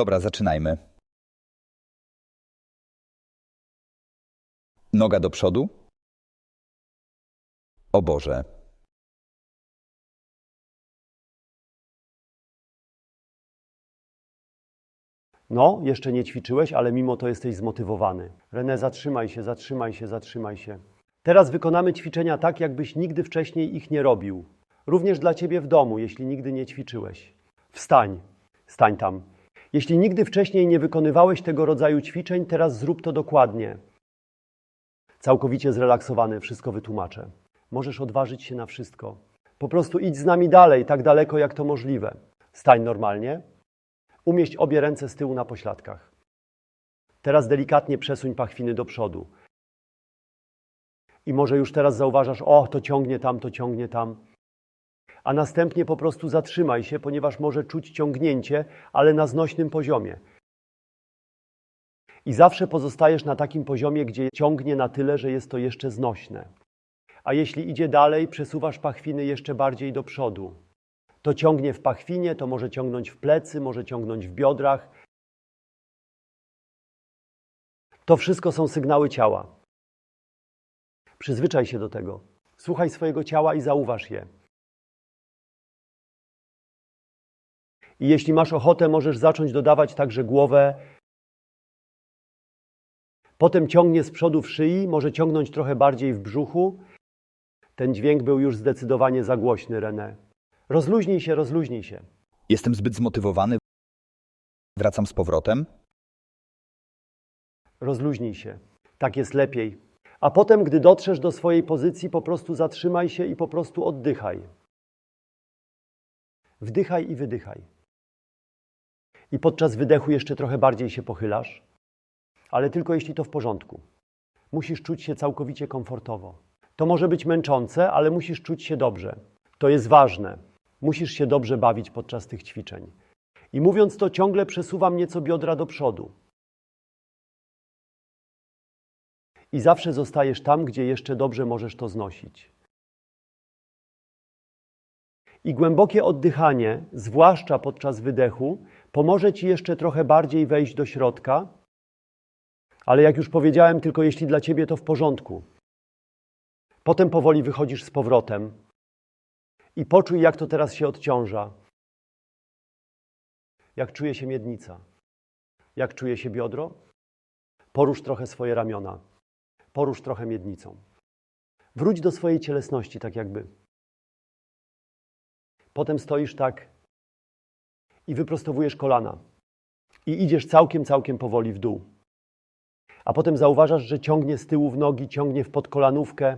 Dobra, zaczynajmy. Noga do przodu. O Boże. No, jeszcze nie ćwiczyłeś, ale mimo to jesteś zmotywowany. René, zatrzymaj się, zatrzymaj się, zatrzymaj się. Teraz wykonamy ćwiczenia tak, jakbyś nigdy wcześniej ich nie robił. Również dla ciebie w domu, jeśli nigdy nie ćwiczyłeś. Wstań, stań tam. Jeśli nigdy wcześniej nie wykonywałeś tego rodzaju ćwiczeń, teraz zrób to dokładnie. Całkowicie zrelaksowany, wszystko wytłumaczę. Możesz odważyć się na wszystko. Po prostu idź z nami dalej, tak daleko jak to możliwe. Stań normalnie. Umieść obie ręce z tyłu na pośladkach. Teraz delikatnie przesuń pachwiny do przodu. I może już teraz zauważasz, o, to ciągnie tam, to ciągnie tam. A następnie po prostu zatrzymaj się, ponieważ może czuć ciągnięcie, ale na znośnym poziomie. I zawsze pozostajesz na takim poziomie, gdzie ciągnie na tyle, że jest to jeszcze znośne. A jeśli idzie dalej, przesuwasz pachwiny jeszcze bardziej do przodu. To ciągnie w pachwinie, to może ciągnąć w plecy, może ciągnąć w biodrach. To wszystko są sygnały ciała. Przyzwyczaj się do tego. Słuchaj swojego ciała i zauważ je. I jeśli masz ochotę, możesz zacząć dodawać także głowę. Potem ciągnie z przodu w szyi, może ciągnąć trochę bardziej w brzuchu. Ten dźwięk był już zdecydowanie za głośny, René. Rozluźnij się, rozluźnij się. Jestem zbyt zmotywowany. Wracam z powrotem. Rozluźnij się. Tak jest lepiej. A potem, gdy dotrzesz do swojej pozycji, po prostu zatrzymaj się i po prostu oddychaj. Wdychaj i wydychaj. I podczas wydechu jeszcze trochę bardziej się pochylasz, ale tylko jeśli to w porządku. Musisz czuć się całkowicie komfortowo. To może być męczące, ale musisz czuć się dobrze. To jest ważne. Musisz się dobrze bawić podczas tych ćwiczeń. I mówiąc to, ciągle przesuwam nieco biodra do przodu. I zawsze zostajesz tam, gdzie jeszcze dobrze możesz to znosić. I głębokie oddychanie, zwłaszcza podczas wydechu, pomoże ci jeszcze trochę bardziej wejść do środka, ale jak już powiedziałem, tylko jeśli dla ciebie to w porządku. Potem powoli wychodzisz z powrotem i poczuj, jak to teraz się odciąża. Jak czuje się miednica. Jak czuje się biodro? Porusz trochę swoje ramiona. Porusz trochę miednicą. Wróć do swojej cielesności, tak jakby. Potem stoisz tak i wyprostowujesz kolana. I idziesz całkiem, całkiem powoli w dół. A potem zauważasz, że ciągnie z tyłu w nogi, ciągnie w podkolanówkę.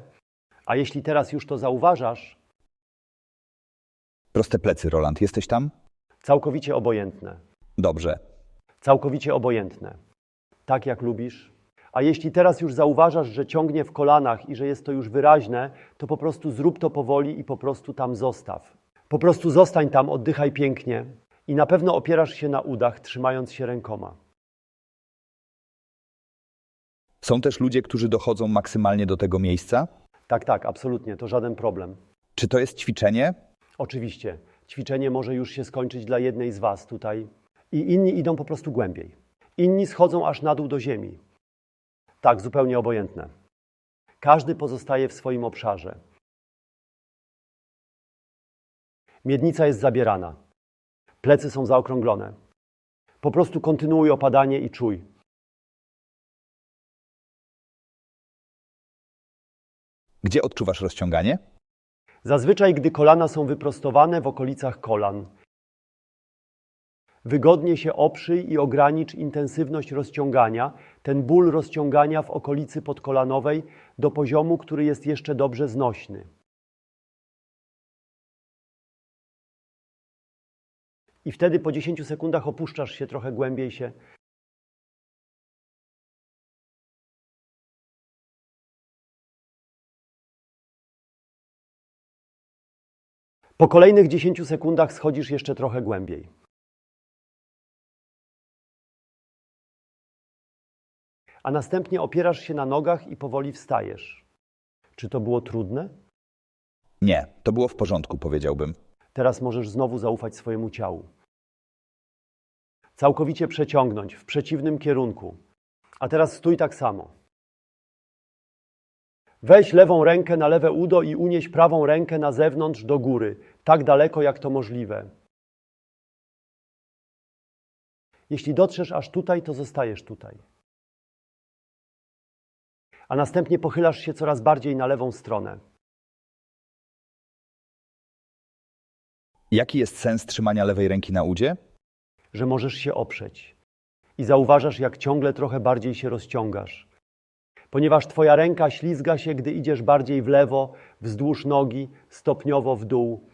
A jeśli teraz już to zauważasz, Proste plecy, Roland. Jesteś tam? całkowicie obojętne. Dobrze. Całkowicie obojętne. Tak jak lubisz. A jeśli teraz już zauważasz, że ciągnie w kolanach i że jest to już wyraźne, to po prostu zrób to powoli i po prostu tam zostaw. Po prostu zostań tam, oddychaj pięknie i na pewno opierasz się na udach, trzymając się rękoma. Są też ludzie, którzy dochodzą maksymalnie do tego miejsca? Tak, tak, absolutnie, to żaden problem. Czy to jest ćwiczenie? Oczywiście, ćwiczenie może już się skończyć dla jednej z Was tutaj i inni idą po prostu głębiej. Inni schodzą aż na dół do ziemi. Tak, zupełnie obojętne. Każdy pozostaje w swoim obszarze. Miednica jest zabierana. Plecy są zaokrąglone. Po prostu kontynuuj opadanie i czuj. Gdzie odczuwasz rozciąganie? Zazwyczaj, gdy kolana są wyprostowane w okolicach kolan. Wygodnie się oprzyj i ogranicz intensywność rozciągania, ten ból rozciągania w okolicy podkolanowej do poziomu, który jest jeszcze dobrze znośny. I wtedy po 10 sekundach opuszczasz się trochę głębiej się. Po kolejnych 10 sekundach schodzisz jeszcze trochę głębiej. A następnie opierasz się na nogach i powoli wstajesz. Czy to było trudne? Nie, to było w porządku, powiedziałbym. Teraz możesz znowu zaufać swojemu ciału. Całkowicie przeciągnąć w przeciwnym kierunku. A teraz stój tak samo. Weź lewą rękę na lewe udo i unieś prawą rękę na zewnątrz do góry, tak daleko jak to możliwe. Jeśli dotrzesz aż tutaj, to zostajesz tutaj. A następnie pochylasz się coraz bardziej na lewą stronę. Jaki jest sens trzymania lewej ręki na udzie? Że możesz się oprzeć. I zauważasz, jak ciągle trochę bardziej się rozciągasz. Ponieważ Twoja ręka ślizga się, gdy idziesz bardziej w lewo, wzdłuż nogi, stopniowo w dół.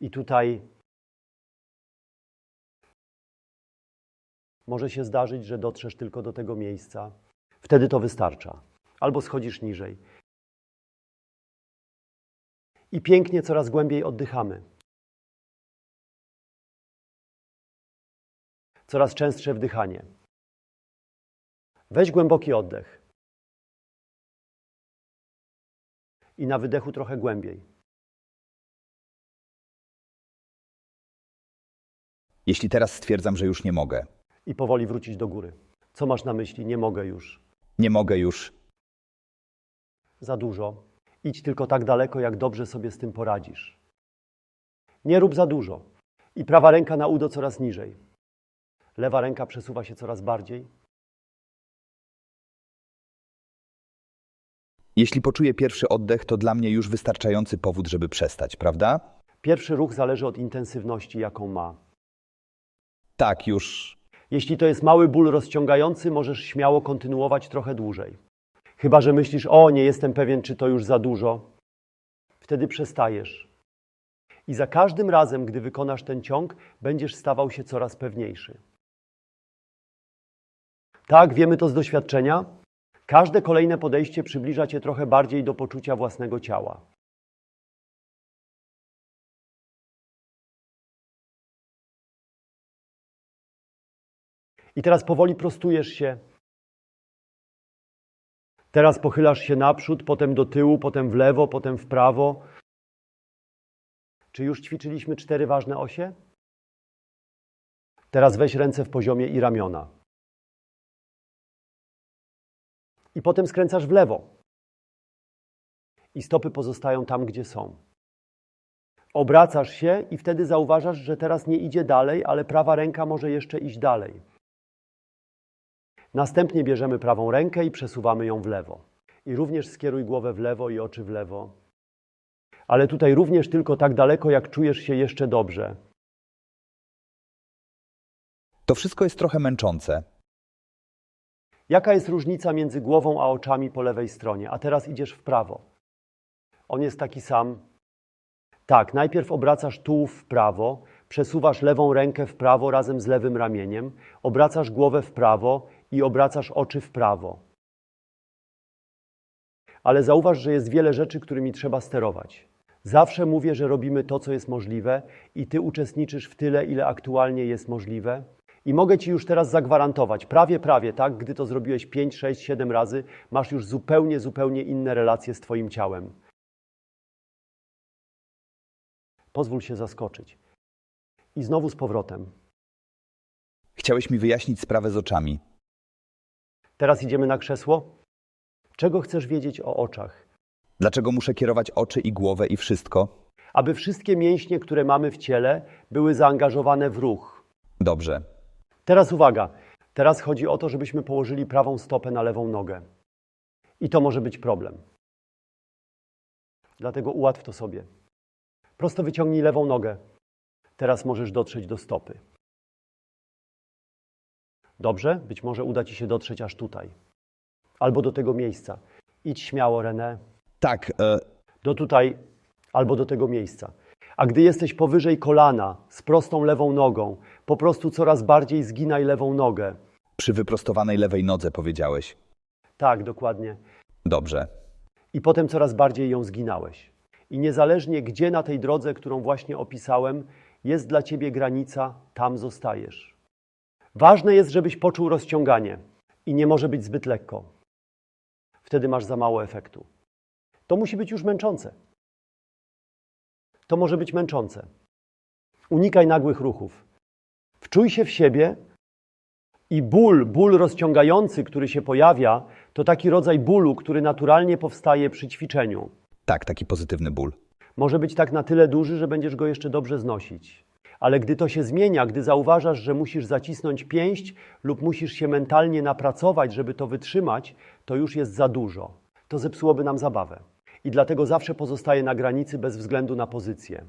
I tutaj może się zdarzyć, że dotrzesz tylko do tego miejsca. Wtedy to wystarcza. Albo schodzisz niżej. I pięknie coraz głębiej oddychamy. Coraz częstsze wdychanie. Weź głęboki oddech. I na wydechu trochę głębiej. Jeśli teraz stwierdzam, że już nie mogę, I powoli wrócić do góry. Co masz na myśli? Nie mogę już. nie mogę już, Za dużo. Idź tylko tak daleko, jak dobrze sobie z tym poradzisz. Nie rób za dużo. I prawa ręka na udo coraz niżej. Lewa ręka przesuwa się coraz bardziej. jeśli poczuję pierwszy oddech, to dla mnie już wystarczający powód, żeby przestać, prawda? Pierwszy ruch zależy od intensywności, jaką ma. Tak, już. Jeśli to jest mały ból rozciągający, możesz śmiało kontynuować trochę dłużej. Chyba, że myślisz, o, nie jestem pewien, czy to już za dużo. Wtedy przestajesz. I za każdym razem, gdy wykonasz ten ciąg, będziesz stawał się coraz pewniejszy. Tak, wiemy to z doświadczenia. Każde kolejne podejście przybliża cię trochę bardziej do poczucia własnego ciała. I teraz powoli prostujesz się. Teraz pochylasz się naprzód, potem do tyłu, potem w lewo, potem w prawo. Czy już ćwiczyliśmy cztery ważne osie? Teraz weź ręce w poziomie i ramiona. I potem skręcasz w lewo. I stopy pozostają tam, gdzie są. Obracasz się i wtedy zauważasz, że teraz nie idzie dalej, ale prawa ręka może jeszcze iść dalej. Następnie bierzemy prawą rękę i przesuwamy ją w lewo. I również skieruj głowę w lewo i oczy w lewo. Ale tutaj również tylko tak daleko, jak czujesz się jeszcze dobrze. To wszystko jest trochę męczące. Jaka jest różnica między głową a oczami po lewej stronie? A teraz idziesz w prawo. On jest taki sam. Tak, najpierw obracasz tułów w prawo, przesuwasz lewą rękę w prawo razem z lewym ramieniem, obracasz głowę w prawo i obracasz oczy w prawo. Ale zauważ, że jest wiele rzeczy, którymi trzeba sterować. Zawsze mówię, że robimy to, co jest możliwe, i ty uczestniczysz w tyle, ile aktualnie jest możliwe. I mogę ci już teraz zagwarantować, prawie, prawie, tak, gdy to zrobiłeś 5, 6, 7 razy, masz już zupełnie, zupełnie inne relacje z Twoim ciałem. Pozwól się zaskoczyć. I znowu z powrotem. Chciałeś mi wyjaśnić sprawę z oczami. Teraz idziemy na krzesło. Czego chcesz wiedzieć o oczach? Dlaczego muszę kierować oczy i głowę i wszystko? Aby wszystkie mięśnie, które mamy w ciele, były zaangażowane w ruch. Dobrze. Teraz uwaga. Teraz chodzi o to, żebyśmy położyli prawą stopę na lewą nogę. I to może być problem. Dlatego ułatw to sobie. Prosto wyciągnij lewą nogę. Teraz możesz dotrzeć do stopy. Dobrze? Być może uda ci się dotrzeć aż tutaj. Albo do tego miejsca. Idź śmiało, René. Tak, e, Do tutaj albo do tego miejsca. A gdy jesteś powyżej kolana, z prostą lewą nogą, po prostu coraz bardziej zginaj lewą nogę. przy wyprostowanej lewej nodze powiedziałeś. Tak, dokładnie. Dobrze. I potem coraz bardziej ją zginałeś. I niezależnie gdzie na tej drodze, którą właśnie opisałem, jest dla ciebie granica, tam zostajesz. Ważne jest, żebyś poczuł rozciąganie i nie może być zbyt lekko. Wtedy masz za mało efektu. To musi być już męczące. To może być męczące. Unikaj nagłych ruchów. Wczuj się w siebie i ból, ból rozciągający, który się pojawia, to taki rodzaj bólu, który naturalnie powstaje przy ćwiczeniu. Tak, taki pozytywny ból. Może być tak na tyle duży, że będziesz go jeszcze dobrze znosić. Ale gdy to się zmienia, gdy zauważasz, że musisz zacisnąć pięść lub musisz się mentalnie napracować, żeby to wytrzymać, to już jest za dużo. To zepsułoby nam zabawę. I dlatego zawsze pozostaje na granicy bez względu na pozycję.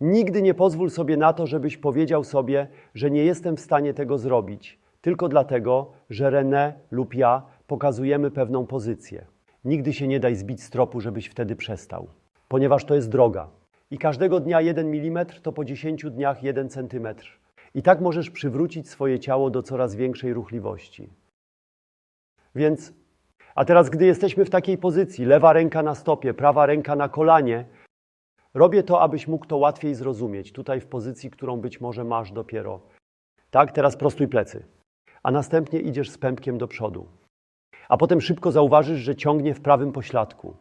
Nigdy nie pozwól sobie na to, żebyś powiedział sobie, że nie jestem w stanie tego zrobić, tylko dlatego, że René lub ja pokazujemy pewną pozycję. Nigdy się nie daj zbić z tropu, żebyś wtedy przestał, ponieważ to jest droga. I każdego dnia 1 mm to po 10 dniach 1 cm. I tak możesz przywrócić swoje ciało do coraz większej ruchliwości. Więc, a teraz, gdy jesteśmy w takiej pozycji, lewa ręka na stopie, prawa ręka na kolanie, robię to, abyś mógł to łatwiej zrozumieć. Tutaj w pozycji, którą być może masz dopiero. Tak, teraz prostuj plecy. A następnie idziesz z pępkiem do przodu. A potem szybko zauważysz, że ciągnie w prawym pośladku.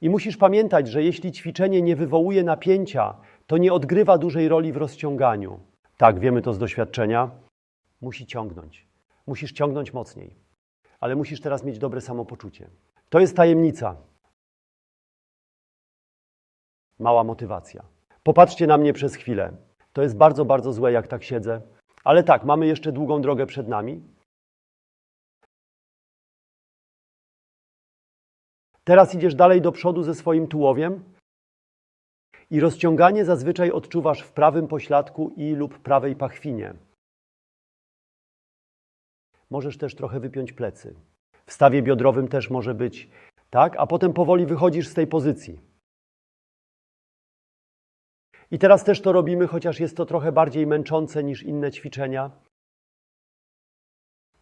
I musisz pamiętać, że jeśli ćwiczenie nie wywołuje napięcia, to nie odgrywa dużej roli w rozciąganiu. Tak, wiemy to z doświadczenia. Musi ciągnąć. Musisz ciągnąć mocniej. Ale musisz teraz mieć dobre samopoczucie. To jest tajemnica. Mała motywacja. Popatrzcie na mnie przez chwilę. To jest bardzo, bardzo złe, jak tak siedzę. Ale tak, mamy jeszcze długą drogę przed nami. Teraz idziesz dalej do przodu ze swoim tułowiem i rozciąganie zazwyczaj odczuwasz w prawym pośladku i lub prawej pachwinie. Możesz też trochę wypiąć plecy. W stawie biodrowym też może być tak, a potem powoli wychodzisz z tej pozycji. I teraz też to robimy, chociaż jest to trochę bardziej męczące niż inne ćwiczenia.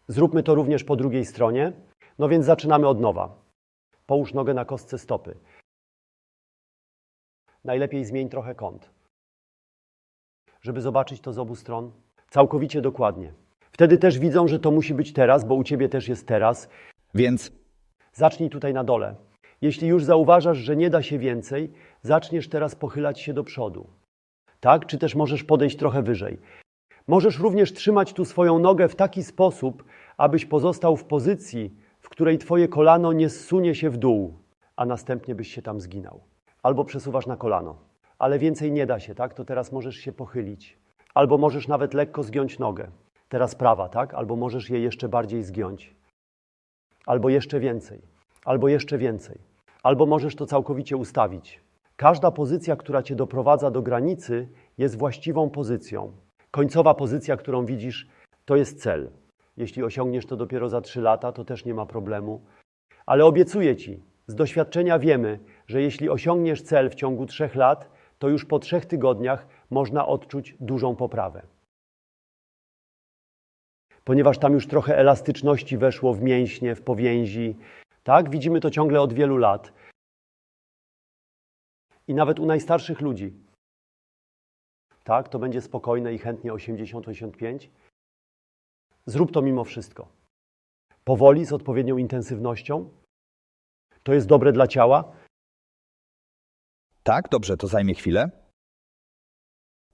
Zróbmy to również po drugiej stronie. No więc zaczynamy od nowa. Połóż nogę na kostce stopy. Najlepiej zmień trochę kąt, żeby zobaczyć to z obu stron całkowicie dokładnie. Wtedy też widzą, że to musi być teraz, bo u ciebie też jest teraz. Więc Zacznij tutaj na dole. Jeśli już zauważasz, że nie da się więcej, zaczniesz teraz pochylać się do przodu. Tak? Czy też możesz podejść trochę wyżej. Możesz również trzymać tu swoją nogę w taki sposób, abyś pozostał w pozycji, w której twoje kolano nie zsunie się w dół, a następnie byś się tam zginął. Albo przesuwasz na kolano. Ale więcej nie da się, tak? To teraz możesz się pochylić. Albo możesz nawet lekko zgiąć nogę. Teraz prawa, tak? Albo możesz je jeszcze bardziej zgiąć. Albo jeszcze więcej. Albo jeszcze więcej. Albo możesz to całkowicie ustawić. Każda pozycja, która cię doprowadza do granicy, jest właściwą pozycją. Końcowa pozycja, którą widzisz, to jest cel. Jeśli osiągniesz to dopiero za 3 lata, to też nie ma problemu. Ale obiecuję ci, z doświadczenia wiemy, że jeśli osiągniesz cel w ciągu 3 lat, to już po 3 tygodniach można odczuć dużą poprawę. Ponieważ tam już trochę elastyczności weszło w mięśnie, w powięzi. Tak, widzimy to ciągle od wielu lat. I nawet u najstarszych ludzi. Tak, to będzie spokojne i chętnie 80-85. Zrób to mimo wszystko. Powoli, z odpowiednią intensywnością. To jest dobre dla ciała. tak, dobrze, to zajmie chwilę.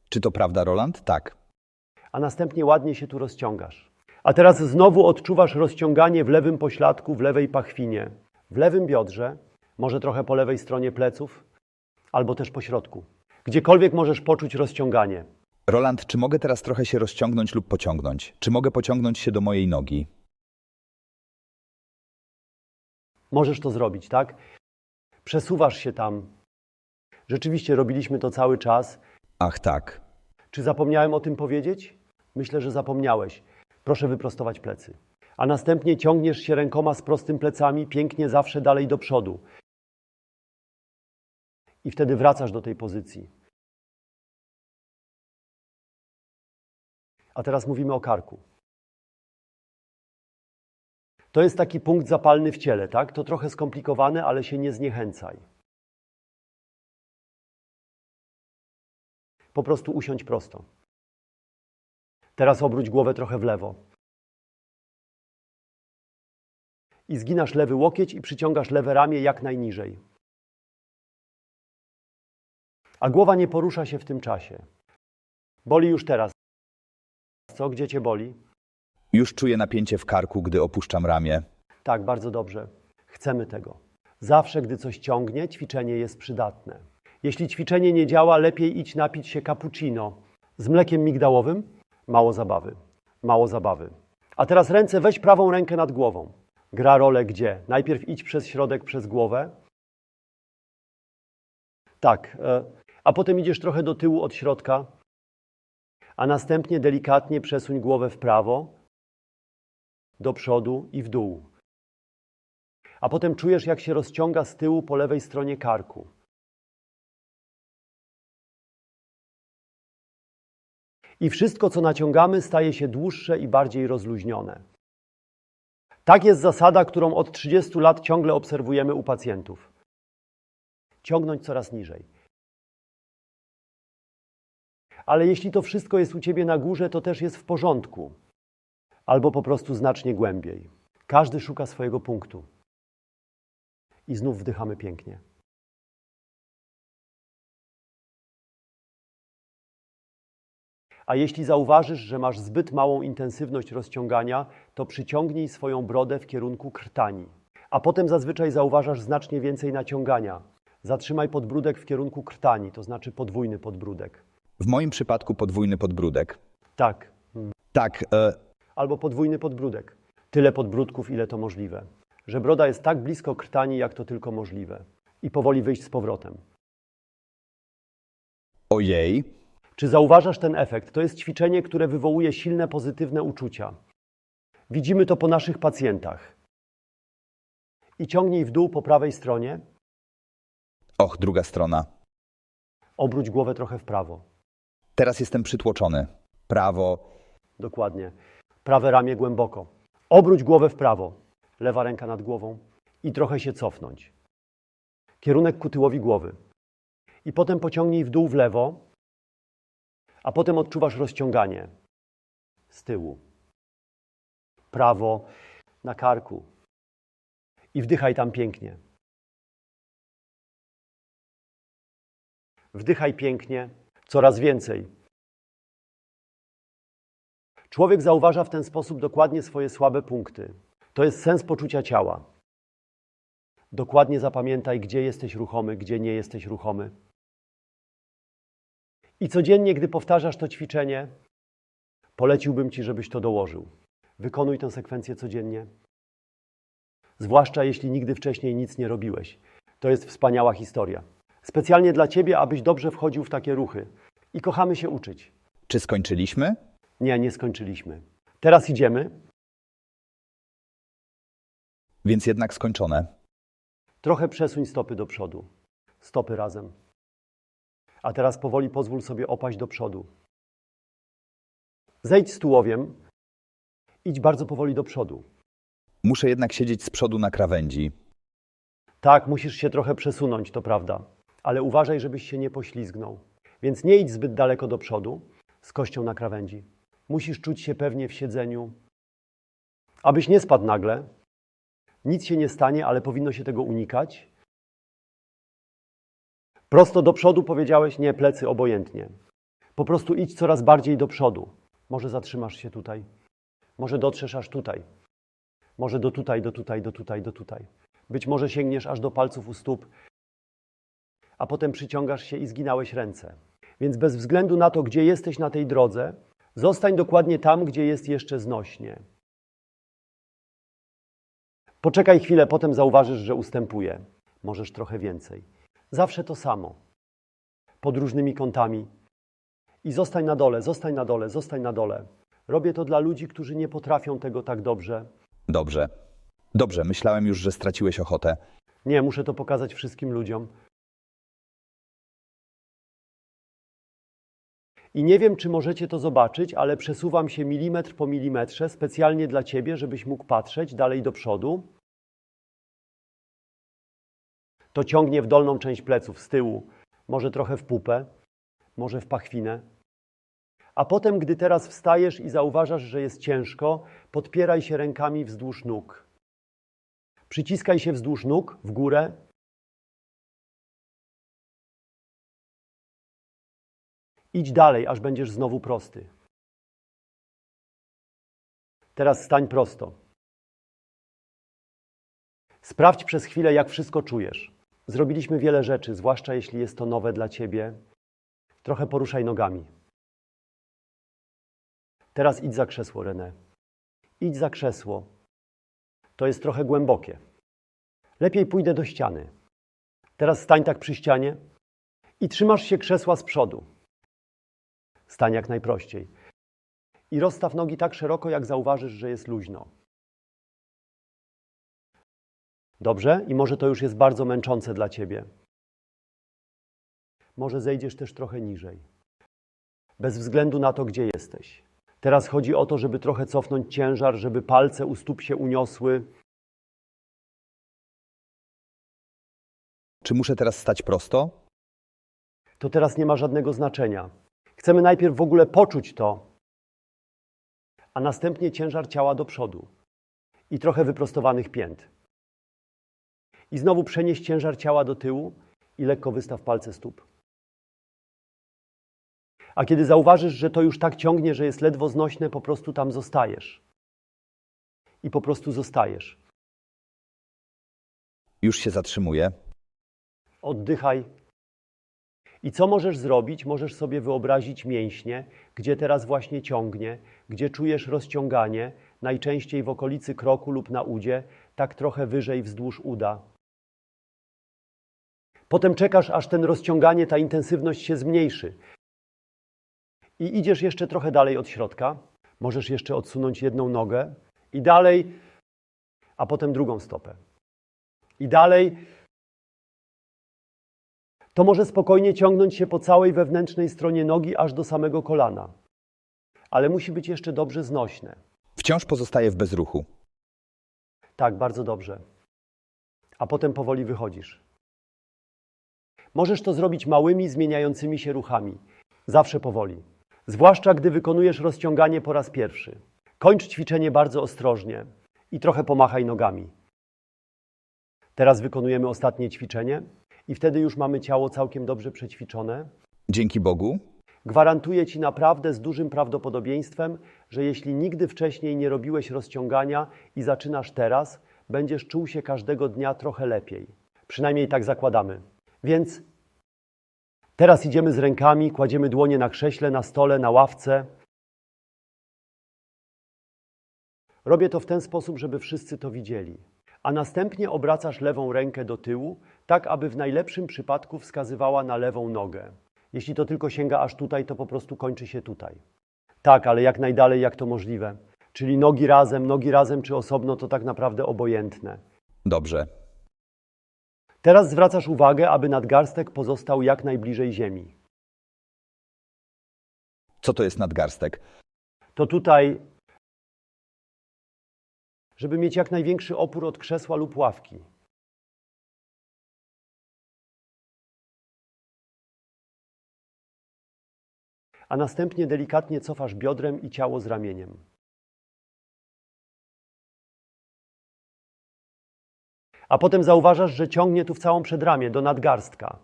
Czy to prawda, Roland? Tak. a następnie ładnie się tu rozciągasz. A teraz znowu odczuwasz rozciąganie w lewym pośladku, w lewej pachwinie, w lewym biodrze, może trochę po lewej stronie pleców, albo też po środku. Gdziekolwiek możesz poczuć rozciąganie. Roland, czy mogę teraz trochę się rozciągnąć lub pociągnąć? Czy mogę pociągnąć się do mojej nogi? Możesz to zrobić, tak? Przesuwasz się tam. Rzeczywiście robiliśmy to cały czas. Ach, tak. Czy zapomniałem o tym powiedzieć? Myślę, że zapomniałeś. Proszę wyprostować plecy. A następnie ciągniesz się rękoma z prostym plecami pięknie zawsze dalej do przodu. I wtedy wracasz do tej pozycji. A teraz mówimy o karku. To jest taki punkt zapalny w ciele, tak? To trochę skomplikowane, ale się nie zniechęcaj. Po prostu usiądź prosto. Teraz obróć głowę trochę w lewo. I zginasz lewy łokieć i przyciągasz lewe ramię jak najniżej. A głowa nie porusza się w tym czasie. Boli już teraz. Co, gdzie cię boli? Już czuję napięcie w karku, gdy opuszczam ramię. Tak, bardzo dobrze. Chcemy tego. Zawsze, gdy coś ciągnie, ćwiczenie jest przydatne. Jeśli ćwiczenie nie działa, lepiej idź napić się cappuccino. Z mlekiem migdałowym? Mało zabawy. Mało zabawy. A teraz ręce, weź prawą rękę nad głową. Gra rolę gdzie? Najpierw idź przez środek, przez głowę. Tak. A potem idziesz trochę do tyłu od środka. A następnie delikatnie przesuń głowę w prawo, do przodu i w dół. A potem czujesz, jak się rozciąga z tyłu po lewej stronie karku. I wszystko, co naciągamy, staje się dłuższe i bardziej rozluźnione. Tak jest zasada, którą od 30 lat ciągle obserwujemy u pacjentów. Ciągnąć coraz niżej. Ale jeśli to wszystko jest u ciebie na górze, to też jest w porządku. Albo po prostu znacznie głębiej. Każdy szuka swojego punktu. I znów wdychamy pięknie. A jeśli zauważysz, że masz zbyt małą intensywność rozciągania, to przyciągnij swoją brodę w kierunku krtani. A potem zazwyczaj zauważasz znacznie więcej naciągania. Zatrzymaj podbródek w kierunku krtani, to znaczy podwójny podbródek. W moim przypadku podwójny podbródek. Tak, Tak, e, albo podwójny podbródek. Tyle podbródków, ile to możliwe. Że broda jest tak blisko krtani, jak to tylko możliwe. I powoli wyjść z powrotem. ojej. Czy zauważasz ten efekt? To jest ćwiczenie, które wywołuje silne pozytywne uczucia. Widzimy to po naszych pacjentach. I ciągnij w dół po prawej stronie, Och, druga strona. obróć głowę trochę w prawo. Teraz jestem przytłoczony. Prawo. Dokładnie. Prawe ramię głęboko. Obróć głowę w prawo. Lewa ręka nad głową i trochę się cofnąć. Kierunek ku tyłowi głowy. I potem pociągnij w dół w lewo, a potem odczuwasz rozciąganie z tyłu. Prawo na karku. I wdychaj tam pięknie. Wdychaj pięknie, coraz więcej. Człowiek zauważa w ten sposób dokładnie swoje słabe punkty. To jest sens poczucia ciała. Dokładnie zapamiętaj, gdzie jesteś ruchomy, gdzie nie jesteś ruchomy. I codziennie, gdy powtarzasz to ćwiczenie, poleciłbym ci, żebyś to dołożył. Wykonuj tę sekwencję codziennie. Zwłaszcza jeśli nigdy wcześniej nic nie robiłeś. To jest wspaniała historia. Specjalnie dla ciebie, abyś dobrze wchodził w takie ruchy. I kochamy się uczyć. Czy skończyliśmy? Nie, nie skończyliśmy. Teraz idziemy. Więc jednak skończone. Trochę przesuń stopy do przodu. Stopy razem. A teraz powoli pozwól sobie opaść do przodu. Zejdź z tułowiem. Idź bardzo powoli do przodu. Muszę jednak siedzieć z przodu na krawędzi. Tak, musisz się trochę przesunąć, to prawda. Ale uważaj, żebyś się nie poślizgnął. Więc nie idź zbyt daleko do przodu, z kością na krawędzi. Musisz czuć się pewnie w siedzeniu. Abyś nie spadł nagle. Nic się nie stanie, ale powinno się tego unikać. Prosto do przodu powiedziałeś, nie, plecy obojętnie. Po prostu idź coraz bardziej do przodu. Może zatrzymasz się tutaj. Może dotrzesz aż tutaj. Może do tutaj, do tutaj, do tutaj, do tutaj. Być może sięgniesz aż do palców u stóp, a potem przyciągasz się i zginałeś ręce. Więc bez względu na to, gdzie jesteś na tej drodze, zostań dokładnie tam, gdzie jest jeszcze znośnie. Poczekaj chwilę, potem zauważysz, że ustępuje. Możesz trochę więcej. Zawsze to samo. Pod różnymi kątami. I zostań na dole, zostań na dole, zostań na dole. Robię to dla ludzi, którzy nie potrafią tego tak dobrze. Dobrze. Dobrze, myślałem już, że straciłeś ochotę. Nie, muszę to pokazać wszystkim ludziom. I nie wiem, czy możecie to zobaczyć, ale przesuwam się milimetr po milimetrze specjalnie dla Ciebie, żebyś mógł patrzeć dalej do przodu. To ciągnie w dolną część pleców, z tyłu, może trochę w pupę, może w pachwinę. A potem, gdy teraz wstajesz i zauważasz, że jest ciężko, podpieraj się rękami wzdłuż nóg. Przyciskaj się wzdłuż nóg w górę. Idź dalej, aż będziesz znowu prosty. Teraz stań prosto. Sprawdź przez chwilę, jak wszystko czujesz. Zrobiliśmy wiele rzeczy, zwłaszcza jeśli jest to nowe dla ciebie. Trochę poruszaj nogami. Teraz idź za krzesło, René. Idź za krzesło. To jest trochę głębokie. Lepiej pójdę do ściany. Teraz stań tak przy ścianie i trzymasz się krzesła z przodu. Stań jak najprościej. I rozstaw nogi tak szeroko, jak zauważysz, że jest luźno. Dobrze? I może to już jest bardzo męczące dla ciebie. Może zejdziesz też trochę niżej. Bez względu na to, gdzie jesteś. Teraz chodzi o to, żeby trochę cofnąć ciężar, żeby palce u stóp się uniosły. Czy muszę teraz stać prosto? To teraz nie ma żadnego znaczenia. Chcemy najpierw w ogóle poczuć to, a następnie ciężar ciała do przodu i trochę wyprostowanych pięt. I znowu przenieś ciężar ciała do tyłu i lekko wystaw palce stóp. A kiedy zauważysz, że to już tak ciągnie, że jest ledwo znośne, po prostu tam zostajesz. I po prostu zostajesz. Już się zatrzymuję. Oddychaj. I co możesz zrobić? Możesz sobie wyobrazić mięśnie, gdzie teraz właśnie ciągnie, gdzie czujesz rozciąganie, najczęściej w okolicy kroku lub na udzie, tak trochę wyżej wzdłuż uda. Potem czekasz, aż ten rozciąganie, ta intensywność się zmniejszy. I idziesz jeszcze trochę dalej od środka. Możesz jeszcze odsunąć jedną nogę i dalej, a potem drugą stopę. I dalej, to może spokojnie ciągnąć się po całej wewnętrznej stronie nogi aż do samego kolana. Ale musi być jeszcze dobrze znośne. Wciąż pozostaję w bezruchu. Tak, bardzo dobrze. A potem powoli wychodzisz. Możesz to zrobić małymi, zmieniającymi się ruchami. Zawsze powoli. Zwłaszcza gdy wykonujesz rozciąganie po raz pierwszy. Kończ ćwiczenie bardzo ostrożnie i trochę pomachaj nogami. Teraz wykonujemy ostatnie ćwiczenie i wtedy już mamy ciało całkiem dobrze przećwiczone. Dzięki Bogu. Gwarantuję Ci naprawdę z dużym prawdopodobieństwem, że jeśli nigdy wcześniej nie robiłeś rozciągania i zaczynasz teraz, będziesz czuł się każdego dnia trochę lepiej. Przynajmniej tak zakładamy. Więc teraz idziemy z rękami, kładziemy dłonie na krześle, na stole, na ławce. Robię to w ten sposób, żeby wszyscy to widzieli. A następnie obracasz lewą rękę do tyłu, tak aby w najlepszym przypadku wskazywała na lewą nogę. Jeśli to tylko sięga aż tutaj, to po prostu kończy się tutaj. Tak, ale jak najdalej, jak to możliwe. Czyli nogi razem, nogi razem czy osobno, to tak naprawdę obojętne. Dobrze. Teraz zwracasz uwagę, aby nadgarstek pozostał jak najbliżej ziemi. Co to jest nadgarstek? To tutaj, żeby mieć jak największy opór od krzesła lub ławki. A następnie delikatnie cofasz biodrem i ciało z ramieniem. A potem zauważasz, że ciągnie tu w całą przedramię do nadgarstka.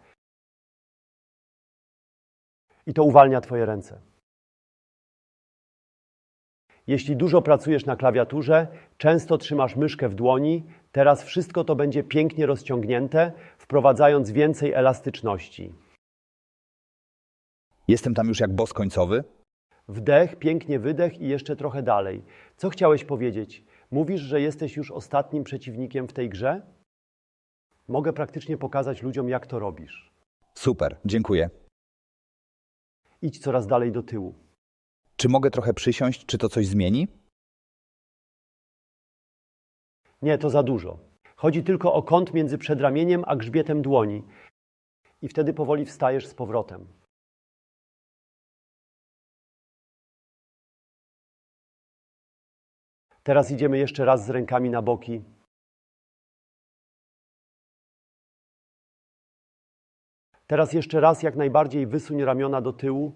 I to uwalnia Twoje ręce. Jeśli dużo pracujesz na klawiaturze, często trzymasz myszkę w dłoni, teraz wszystko to będzie pięknie rozciągnięte, wprowadzając więcej elastyczności. Jestem tam już jak boss końcowy? Wdech, pięknie wydech i jeszcze trochę dalej. Co chciałeś powiedzieć? Mówisz, że jesteś już ostatnim przeciwnikiem w tej grze? Mogę praktycznie pokazać ludziom, jak to robisz. Super, dziękuję. Idź coraz dalej do tyłu. Czy mogę trochę przysiąść? Czy to coś zmieni? Nie, to za dużo. Chodzi tylko o kąt między przedramieniem a grzbietem dłoni. I wtedy powoli wstajesz z powrotem. Teraz idziemy jeszcze raz z rękami na boki. Teraz jeszcze raz jak najbardziej wysuń ramiona do tyłu.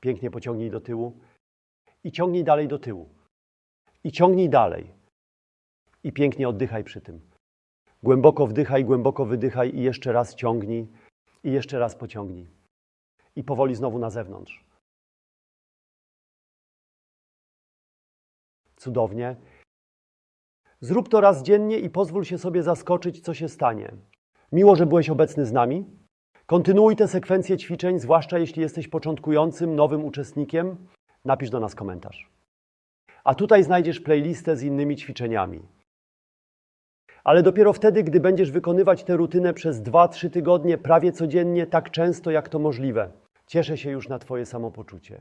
Pięknie pociągnij do tyłu. I ciągnij dalej do tyłu. I ciągnij dalej. I pięknie oddychaj przy tym. Głęboko wdychaj, głęboko wydychaj i jeszcze raz ciągnij. I jeszcze raz pociągnij. i powoli znowu na zewnątrz. Cudownie. Zrób to raz dziennie i pozwól się sobie zaskoczyć, co się stanie. Miło, że byłeś obecny z nami. Kontynuuj tę sekwencję ćwiczeń, zwłaszcza jeśli jesteś początkującym, nowym uczestnikiem. Napisz do nas komentarz. A tutaj znajdziesz playlistę z innymi ćwiczeniami. Ale dopiero wtedy, gdy będziesz wykonywać tę rutynę przez 2-3 tygodnie, prawie codziennie, tak często jak to możliwe. Cieszę się już na Twoje samopoczucie.